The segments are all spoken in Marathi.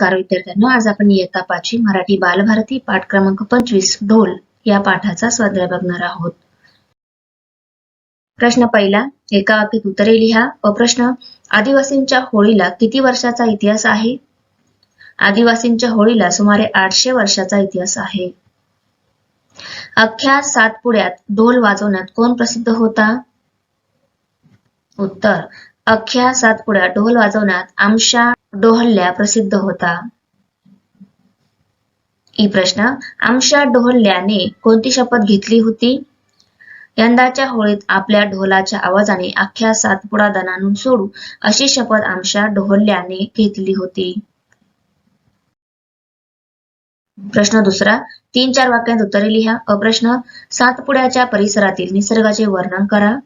नमस्कार विद्यार्थ्यांनो आज आपण इयत्ता पाचवी मराठी बालभारती पाठ क्रमांक पंचवीस ढोल या पाठाचा स्वाध्याय बघणार आहोत. प्रश्न पहिला एका वाक्यात उत्तरे लिहा व प्रश्न आदिवासींच्या होळीला किती वर्षाचा इतिहास आहे? आदिवासींच्या होळीला सुमारे आठशे वर्षाचा इतिहास आहे. अख्ख्या सातपुड्यात ढोल वाजवण्यात कोण प्रसिद्ध होता? उत्तर अख्ख्या सातपुड्यात ढोल वाजवण्यात आमशा डोहल्ल्या प्रसिद्ध होता. ई प्रश्न आमशा डोहल्ल्याने कोणती शपथ घेतली होती? यंदाच्या होळीत आपल्या ढोलाच्या आवाजाने अख्ख्या सातपुडा दणानून सोडू अशी शपथ आमशा डोहल्ल्याने घेतली होती. प्रश्न दुसरा तीन चार वाक्यात उत्तरे लिहा. अप्रश्न सातपुड्याच्या परिसरातील निसर्गाचे वर्णन करा.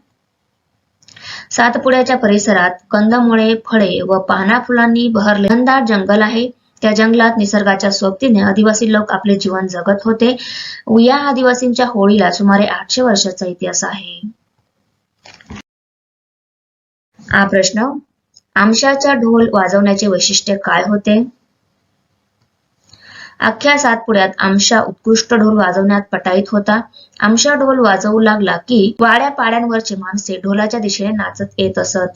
सातपुड्याच्या परिसरात कंदमुळे फळे व पाना फुलांनी बहरले. घनदाट जंगल आहे. त्या जंगलात निसर्गाच्या सोबतीने आदिवासी लोक आपले जीवन जगत होते. या आदिवासींच्या होळीला सुमारे आठशे वर्षाचा इतिहास आहे. हा प्रश्न. आमशाचा ढोल वाजवण्याचे वैशिष्ट्य काय होते? अख्ख्या सातपुड्यात आमशा उत्कृष्ट ढोल वाजवण्यात पटाईत होता. आमशा ढोल वाजवू लागला की वाड्या पाड्यांवरचे माणसे ढोलाच्या दिशेने नाचत येत असत.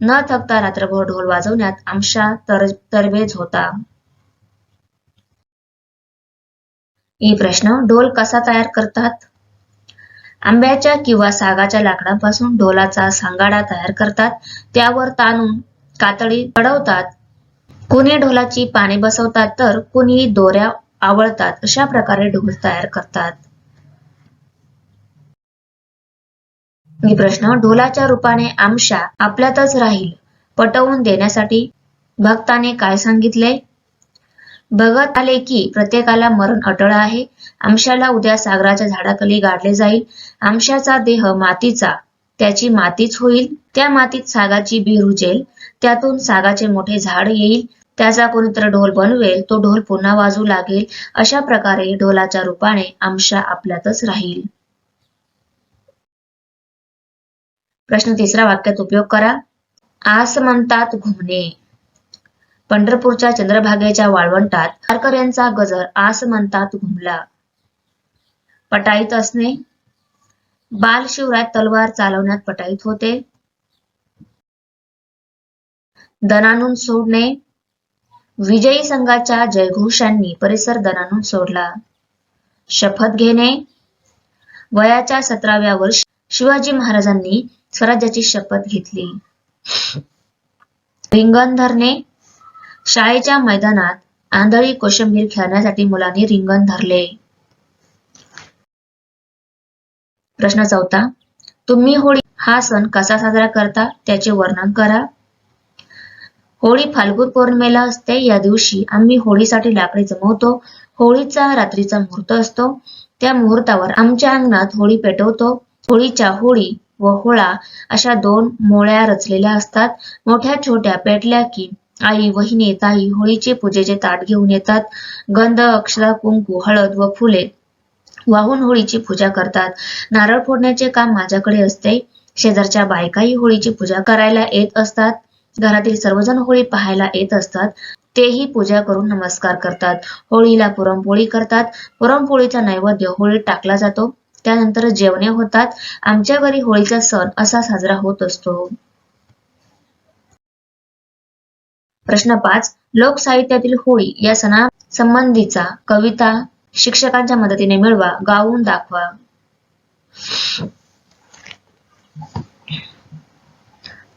न थकता रात्रभर ढोल वाजवण्यात आमशा तर तरबेज होता. ही प्रश्न ढोल कसा तयार करतात? आंब्याच्या किंवा सागाच्या लाकडापासून ढोलाचा सांगाडा तयार करतात. त्यावर ताणून कातडी चढवतात कुणी ढोलाची पाने बसवतात तर कुणी दोऱ्या आवळतात अशा प्रकारे ढोल तयार करतात. मी प्रश्न ढोलाच्या रूपाने आमशा आपल्यातच राहील पटवून देण्यासाठी भक्ताने काय सांगितले? बघत आले की प्रत्येकाला मरण अटळ आहे. आमशाला उद्या सागराच्या झाडाखाली गाडले जाईल. आमशाचा देह मातीचा त्याची मातीच होईल त्या मातीत सागाची बी रुजेल. त्यातून सागाचे मोठे झाड येईल. त्याचा कोणीतरी ढोल बनवेल तो ढोल पुन्हा वाजू लागेल. अशा प्रकारे ढोलाच्या रूपाने आमशा आपल्यातच राहील. प्रश्न तिसरा वाक्यात उपयोग करा. आस म्हणतात घुमणे. पंढरपूरच्या चंद्रभागेच्या वाळवंटात वारकऱ्यांचा गजर आस म्हणतात घुमला. पटाईत असणे. बाल शिवराय तलवार चालवण्यात पटाईत होते. दणानून सोडणे. विजयी संघाच्या जयघोषांनी परिसर दणानून सोडला. शपथ घेणे. वयाच्या सतराव्या वर्षी शिवाजी महाराजांनी स्वराज्याची शपथ घेतली. रिंगण धरणे. शाळेच्या मैदानात आंधळी कोशिंबीर खेळण्यासाठी मुलांनी रिंगण धरले. प्रश्न चौथा तुम्ही होळी हा सण कसा साजरा करता? त्याचे वर्णन करा. होळी फाल्गुन पौर्णिमेला असते. या दिवशी आम्ही होळीसाठी लाकडे जमवतो. होळीचा रात्रीचा मुहूर्त असतो. त्या मुहूर्तावर आमच्या अंगणात होळी पेटवतो. होळीच्या होळी व होळा अशा दोन मोळ्या रचलेल्या असतात. मोठ्या छोट्या पेटल्या की आई वहिनी ताई होळीचे पूजेचे ताट घेऊन येतात. गंध अक्षरा कुंकू हळद व फुले वाहून होळीची पूजा करतात. नारळ फोडण्याचे काम माझ्याकडे असते. शेजारच्या बायकाही होळीची पूजा करायला येत असतात. घरातील सर्वजण होळी पाहायला येत असतात. तेही पूजा करून नमस्कार करतात. होळीला पुरणपोळी करतात. पुरणपोळीचा नैवेद्य होळीत टाकला जातो. त्यानंतर जेवणे होतात. आमच्या घरी होळीचा सण असा साजरा होत असतो. प्रश्न पाच. लोकसाहित्यातील होळी या सणा संबंधीचा कविता शिक्षकांच्या मदतीने मिळवा गाऊन दाखवा.